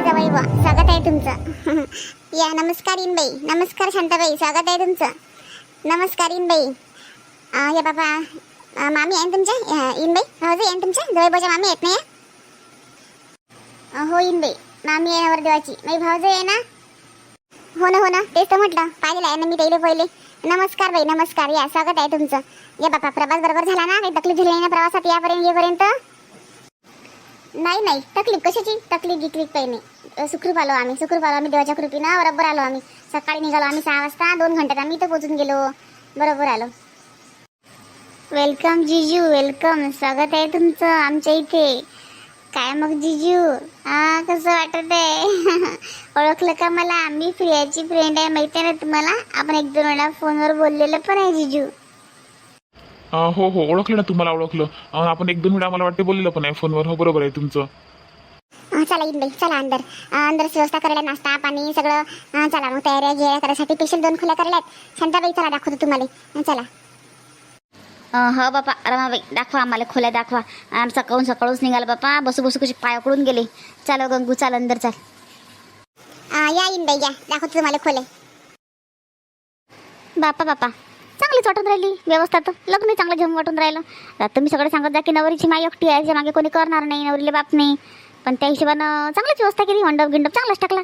जवळ बुवा स्वागत आहे तुमचं. या नमस्कार इनबाई. नमस्कार शांताबाई. स्वागत आहे तुमचं. नमस्कार इनबाई. अं, हे बाबा मामी आहे तुमच्या? अं, इनबाई? भाऊजी आहे तुमच्या? जवळबाच्या मामी आहेत ना या? हो इनबाई. मामी आहे नवरदेवाची. माझी भाऊजी आहे ना? हो ना हो ना. तेच तर म्हटलं. पाहिलेलं आहे ना मी त्याला पहिले. नमस्कार बाई नमस्कार. या स्वागत आहे तुमचं. या बाबा प्रवास बरोबर झाला ना? काही तकलीफ झाली ना प्रवासात? यापर्यंत येईपर्यंत? नाही नाही. तकलीफ. कशाची तकलीफ गिकलीफ काही नाही सुखरूप आलो आम्ही. सुखरूप आलो आम्ही देवाच्या कृपीनं बरोबर आलो आम्ही. सकाळी निघालो आम्ही सहा वाजता. दोन घंट्यात आम्ही इथं पोचून गेलो. बरोबर आलो. वेलकम जिजू वेलकम. स्वागत आहे तुमचं आमच्या इथे. काय मग जिजू? हा कसं वाटत आहे? ओळखलं का मला? मी प्रियाची फ्रेंड आहे. माहिती आहे ना तुम्हाला? आपण एक दोन वेळा फोनवर बोललेलं पण आहे जिजू. अं, हो हो ओळखलं ना तुम्हाला ओळखलं. अं, आपण एक दोन वेळा मला वाटते बोललेलं पण आहे फोनवर हो बरोबर आहे तुमचं. अं, चला येईन बाई चला अंदर. अं, अंदर व्यवस्था करायला नाश्ता पाणी सगळं. अं, चला मग तयाऱ्या घ्या करायसाठी स्पेशल दोन खोल्या करायला आहेत शांताबाई चला दाखवतो तुम्हाला. अं, चला. हो बापा रमाबाई दाखवा आम्हाला खोल्या दाखवा. आम सकाळून सकाळूच निघाला बापा. बसू बसू कशी पाय उकडून गेले. चालो गंगू चाल अंदर चाल. अं, या येईन बाई या. दाखवतो तुम्हाला खोले बापा बापा. चांगलीच वाटून राहिली व्यवस्था तर लग्न चांगलं घेऊन वाटून राहिलं. आता तुम्ही सगळं सांगत जा की नवरीची माय एकटी आहे मागे कोणी करणार नाही नवरीले बाप नाही. पण त्या हिशोबानं चांगलीच व्यवस्था केली मंडप गिंडप चांगलाच टाकला.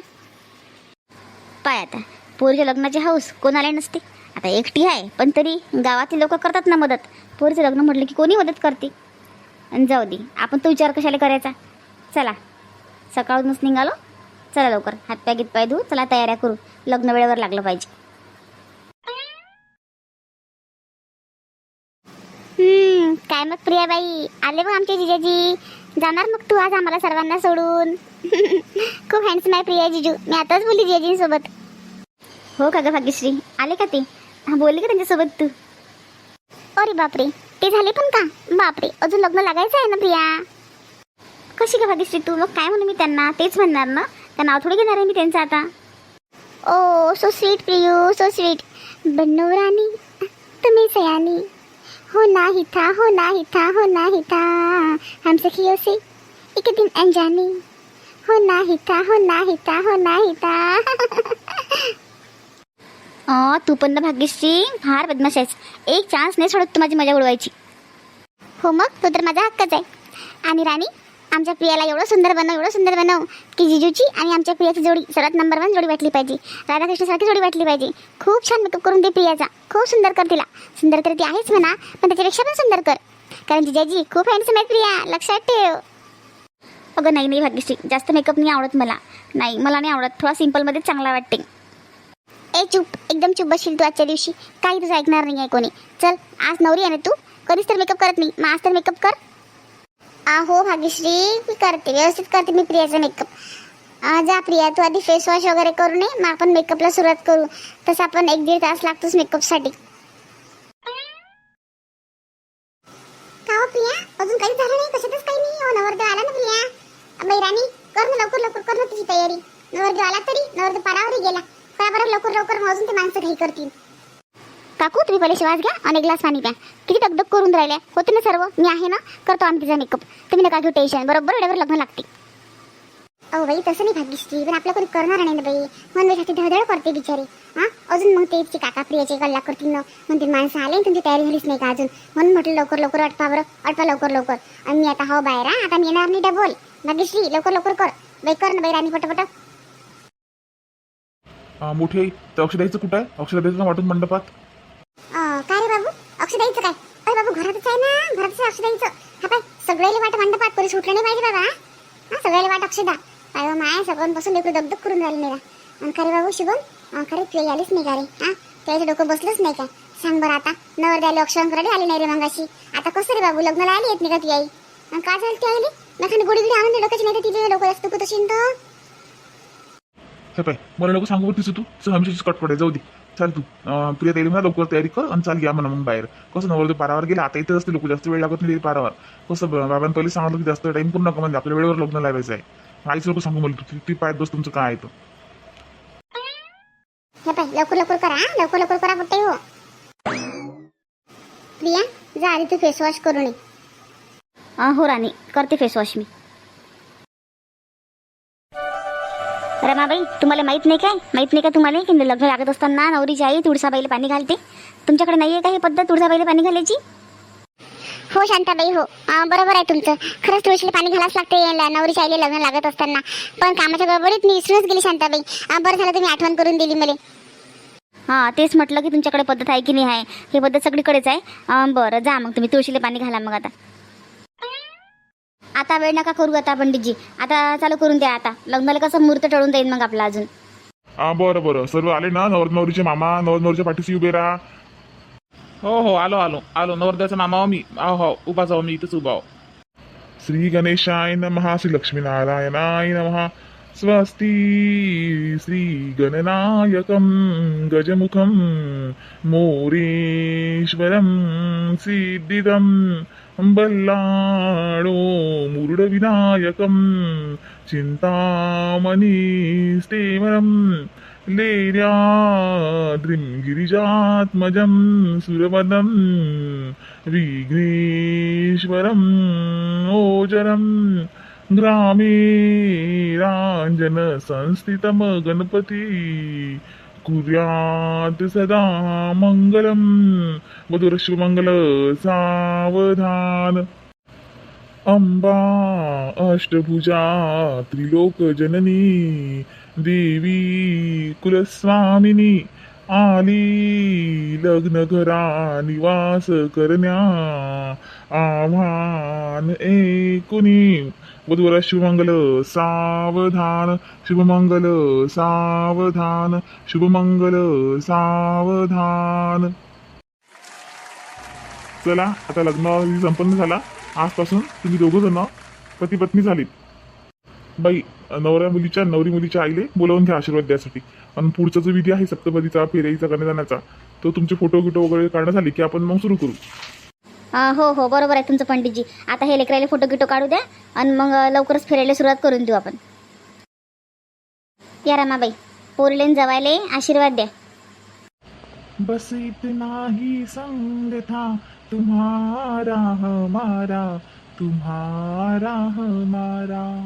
पाय आता पोरीच्या लग्नाची हाऊस कोणाला नसते. आता एकटी आहे पण तरी गावातील लोक करतात ना मदत. पोरीचं लग्न म्हटलं की कोणी मदत करते? आणि जाऊ दे आपण तो विचार कशाला करायचा? चला सकाळूनच निघालो. चला लवकर हातपाय गीतपाय धू चला तयाऱ्या करू. लग्न वेळेवर लागलं पाहिजे. काय मग प्रियाबाई? आले मग आमचे जिजाजी. जाणार मग तू आज आम्हाला सर्वांना सोडून. खूप हँडसम आहे प्रिया जिजू. मी आताच बोलली जिजाजींसोबत. हो का ग भाग्यश्री? आले का ते? हां बोलले का त्यांच्यासोबत तू? अरे बापरे. ते झाले पण का? बापरे अजून लग्न लागायचं आहे ना प्रिया? कशी का भाग्यश्री तू? मग काय म्हणू मी त्यांना? तेच म्हणणार ना? त्या नाव थोडे घेणार आहे मी त्यांचं आता. ओ so sweet Priyu so sweet Bannu राणी तुम्ही सयानी. हो नाही था हो नाही था हो नाही था हम सखियों से एक दिन अनजानी. हो नाही था हो नाही था हो नाही था अं, तू पण ना भाग्यश्री फार बदमाश आहेस. एक चान्स नाही सोडत तू माझी मजा उडवायची. हो मग? तो तर माझा हक्कच आहे. आणि राणी? आमच्या प्रियाला एवढं सुंदर बनव एवढं सुंदर बनव की जिजूची आणि आमच्या प्रियाची जोडी सर्वात नंबर वन जोडी वाटली पाहिजे. राधाकृष्णासारखी जोडी वाटली पाहिजे. खूप छान मेकअप करून दे प्रियाचा. खूप सुंदर कर तिला. सुंदर तर ती आहेच म्हणा पण त्याच्यापेक्षा पण सुंदर कर. कारण जिजाजी खूप हँडसम आहे प्रिया. लक्षात ठेव. अगं नाही नाही भाग्यश्री. जास्त मेकअप नाही आवडत मला. नाही मला नाही आवडत. थोडा सिम्पलमध्येच चांगला वाटते. ए चूप. एकदम चूप बसशील तू आजच्या दिवशी. काही तुझं ऐकणार नाही आहे कोणी. चल आज नवरी आहे ना तू? कधीच तर मेकअप करत नाही. मग आज तर मेकअप कर. हो भाग्यश्री मी करते व्यवस्थित करते मी प्रियाचा मेकअप जा प्रिया तू आधी फेस वॉश वगैरे करू नये मग आपण मेकअपला सुरुवात करू. तसं आपण एक दीड तास लागतोच मेकअपसाठी का हो प्रिया? अजून काही झालं नाही? कशातच काही नाही? हो नवरदेव आला ना प्रिया. बैराणी राणी कर ना लवकर लवकर कर ना तुझी तयारी. नवरदेव आला तरी नवरदेव पारावरही गेला. बरोबर बरं लवकर लवकर मग अजून ते माणसं काही करतील. काकू तुम्ही पहिले श्वास घ्या आणि ग्लास पाणी प्या. किती दगदग करून राहिले होते ना सर्व? मी आहे ना? करतो आम्ही तिचा मेकअप तुम्ही नका घेऊ टेन्शन बरोबर? वेळेवर लग्न लागते. अहो बाई तसं नाही भाग्यश्री. पण आपलं कोणी करणार नाही ना बाई. म्हणून धडधड करते बिचारी. हा? अजून मग ते काका प्रियाचे गल्ला करतील ना? म्हणतील माणसं आले तुमची तयारी झालीच नाही का अजून? म्हणून म्हटलं लवकर लवकर अटपा बरं अटपा लवकर लवकर. आणि मी आता हो बाहेर हा? आता मी येणार नाही डबल भाग्यश्री लवकर लवकर कर. बाई कर ना बाई राणी पटपट. मोठी आई तर अक्षदाईचं कुठं आहे? अक्षदाईचं वाटून मंडपात अं, काय रे बाबू अक्षदाईचं काय अरे बाबू घरातच आहे ना हा पाय सगळ्याला वाट मंडपात कोणी सुटलं नाही पाहिजे बाबा. हा सगळ्याला वाट अक्षदा पाय बा माय सगळ्यांपासून लेकरू दगदग करून राहिलं मेरा. आणि खरे बाबू शुभम अं, खरे तू आलीच नाही का रे हा त्याचं डोकं बसलंच नाही का सांग बरं आता नवर द्यायला अक्षर आली नाही रे मंगाशी. आता कसं रे बाबू लग्नाला आली येत नाही का ती आई आणि काय झालं ती आली नखाने गोडी गिडी आणून दे डोक्याची नाही तर तिथे डोकं जास्त कुठं तर. हे पाय मला नको सांगू तिचं तू. चल आमच्याची कटपट आहे जाऊ दे. चाल तू प्रिया तयारी म्हणा लवकर तयारी कर आणि चाल घ्या म्हणा मग बाहेर. कसं नवरदेव पारावर गेला? आता इथं असते लोक जास्त वेळ लागत नाही पारावर. कसं बाबांनी पहिले सांगितलं की जास्त टाइम पूर्ण नका म्हणजे आपल्या वेळेवर लग्न लावायचं आहे. आईच लोक सांगू मला तू ती पाय दोस्त तुमचं काय आहे हे पाय लवकर लवकर करा? लवकर लवकर करा पट्टे हो. प्रिया जा आधी तू फेस वॉश करून ये. अं, हो राणी करते फेस वॉश मी. रमाबाई तुम्हाला माहीत नाही काय? माहीत नाही का तुम्हाला की लग्न लागत असताना नवरीची आई तुळसाबाईला पाणी घालते? तुमच्याकडे नाही आहे का ही पद्धत तुळसाबाईला पाणी घालायची? हो शांताबाई हो. बरोबर आहे तुमचं. खरंच तुळशीला पाणी घालावंच लागते ल- नवरीच्या आईला लग्न लागत असताना. पण कामाच्या गडबडीत मी विसरूनच गेली शांताबाई. बरं झालं तुम्ही आठवण करून दिली मला. हां तेच म्हटलं की तुमच्याकडे पद्धत आहे की नाही आहे? ही पद्धत सगळीकडेच आहे. अं, बरं जा मग तुम्ही तुळशीला पाणी घाला मग आता. आता वेळ नका करू आता पंडितजी. आता चालू करून द्या आता. लग्नाला कसं मुहूर्त टळून जाईल मग आपला अजून. हा बरं बरं. सर्व आले ना नवर नवरीचे मामा नवर नवरीच्या पाठीशी उभे राहा. हो हो आलो आलो. आलो नवरदेवाचा मामा हो मी. हो हो उभा जाऊ मी इथंच उभा आहो. श्री गणेशाय नमः श्री लक्ष्मीनारायणाय नमः. स्वस्ती श्री गणनायकं गजमुखं मोरेश्वरं सिद्धिदं बल्लाळो मुरुडविनायकं चिन्तामणिस्तेवरं लेर्याद्रिं गिरिजात्मजं सुरवदं विघ्नेश्वरम् ओजरं ग्रामे राञ्जनसंस्थितं गणपति कुर्यात् सदा मङ्गलं मधुरशुमङ्गल सावधान। अम्बा अष्टभुजा त्रिलोकजननी देवी कुलस्वामिनी आली लग्न घरा निवास करण्या आव्हान एकुणी वधूवर शुभमंगल सावधान. शुभमंगल सावधान. शुभमंगल सावधान. चला आता लग्न संपन्न झाला. आजपासून तुम्ही दोघं जण पती पत्नी झालीत. बाई नवऱ्या मुलीच्या नवरी मुलीच्या आईले बोलावून घ्या आशीर्वाद द्यासाठी. आणि पुढचा जो विधी आहे सप्तपदीचा फेराईचा कन्यादानाचा तो तुमचे फोटो गिटो वगैरे काढण्यात झाले की आपण मग सुरू करू. अं, हो हो बरोबर आहे तुमचं पंडितजी. आता हे लेकरायला फोटो गिटो काढू द्या आणि मग लवकरच फिरायला सुरुवात करून देऊ आपण. या रमाबाई पोरलेन जवायले आशीर्वाद द्या. बस इतना ही संग था तुम्हारा हमारा तुम्हारा हमारा.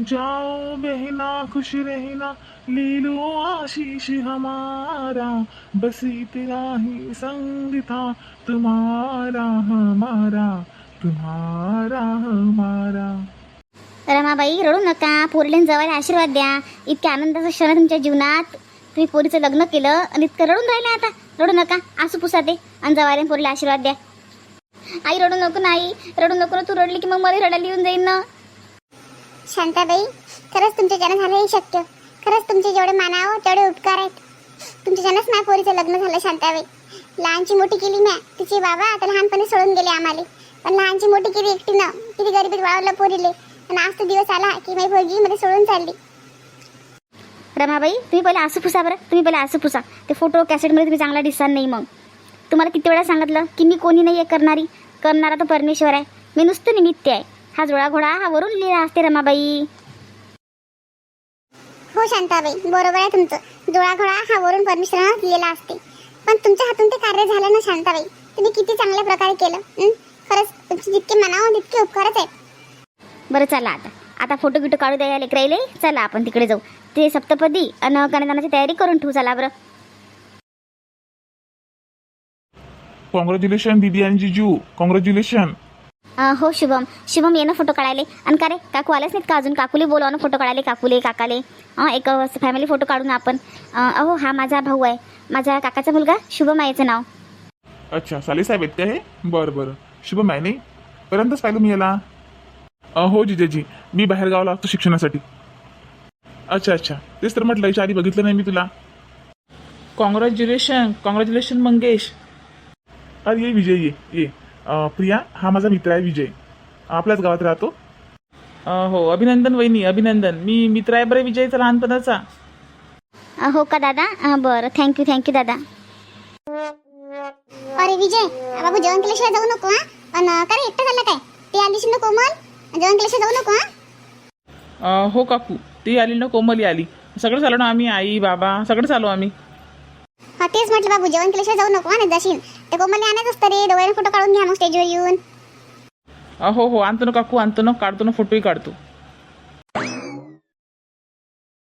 जाओ बहना खुश रहना ले लो आशीष हमारा. बस इतना ही संग था तुम्हारा हमारा तुम्हारा हमारा. रमाबाई रडू नका. पोरलेन जवळ आशीर्वाद द्या. इतक्या आनंदाचा क्षण तुमच्या जीवनात. तुम्ही पोरीचं लग्न केलं आणि इतकं रडून राहिलं आता. रडू नका. आसू पुसा दे आणि जवायला पोरीला आशीर्वाद द्या. आई रडू नको नाही रडू नको ना. तू रडली की मग मला रडायला येऊन जाईन ना. शांताबाई खरंच तुमचे जन झालं हे शक्य. खरंच तुमचे जेवढे मानावं तेवढे उपकार आहेत. तुमच्या जनच माझ्या पोरीचं लग्न झालं शांताबाई. लहानची मोठी केली म्या. तिचे बाबा आता लहानपणी सोडून गेले आम्हाला. पण लहानची मोठी केली एकटीनं. किती गरिबीत वावरलं पोरीले. आणि आज तो दिवस आला की माझी पोरगी मध्ये सोडून चालली. रमाबाई तुम्ही पहिले आसू पुसा बरं. तुम्ही पहिले आसू पुसा. ते फोटो कॅसेटमध्ये तुम्ही चांगला दिसाल नाही मग. तुम्हाला किती वेळा सांगितलं की मी कोणी नाही आहे करणारी? करणारा तो परमेश्वर आहे. मी नुसतं निमित्त आहे. हा जोळा घोडा हा वरून लिहिला असते रमाबाई. हो शांताबाई बरोबर आहे तुमचं. डोळा घोळा हा वरून परमेश्वरानं दिलेला असते. पण तुमच्या हातून ते कार्य झालं ना शांताबाई? तुम्ही किती चांगल्या प्रकारे केलं? खरंच तुमचे जितके मनावं तितके उपकारच आहेत. बरं चला आता. आता फोटो गिटो काढू द्या या लेकराईले. चला आपण तिकडे जाऊ. ते सप्तपदी आणि तयारी करून ठेवू चला बरं. कॉंग्रॅच्युलेशन दीदी आणि जिजू कॉंग्रॅच्युलेशन अं, हो शुभम. शुभम ये ना फोटो काढायले. आणि का रे काकू आलेच नाहीत का अजून? काकूले बोलवा ना फोटो काढायले काकूले काकाले. अं, एक फॅमिली फोटो काढू ना आपण. अं, अहो हा माझा भाऊ आहे. माझ्या काकाचा मुलगा शुभम आहे याचं नाव. अच्छा साले साहेब आहेत का हे? बरं बरं. शुभम आहे नाही? पर्यंतच पाहिलं मी याला. अ, हो जिजाजी. मी बाहेर गावाला असतो शिक्षणासाठी. अच्छा अच्छा. तेच तर म्हटलं याच्या आधी बघितलं नाही मी तुला. Congratulation congratulation Mangesh. अरे ये विजय ये ये. अ, प्रिया हा माझा मित्र आहे विजय. आपल्याच गावात राहतो. अ, हो अभिनंदन वहिनी अभिनंदन. मी मित्र आहे बरं विजयचा लहानपणाचा. अं, हो का दादा? अं, बरं. थँक्यू थँक्यू दादा. अरे विजय बाबू जेवण केल्याशिवाय जाऊ नको हा? पण का रे एकटं झालं काय? ते आलीशी ना कोमल? जेवण केल्याशिवाय जाऊ नको हा? अ, हो काकू. ती आली ना कोमली आली. सगळं चालू ना आम्ही आई बाबा सगळं चालू आम्ही. हा तेच म्हटलं बाबू जेवण केल्याशिवाय जाऊ नको नाही जाशील. ते कोमलने आणायच असतं रे दोघांना फोटो काढून घ्या मग स्टेजवर येऊन हो हो आणतो ना काकू आणतो ना काढतो ना फोटोही काढतो.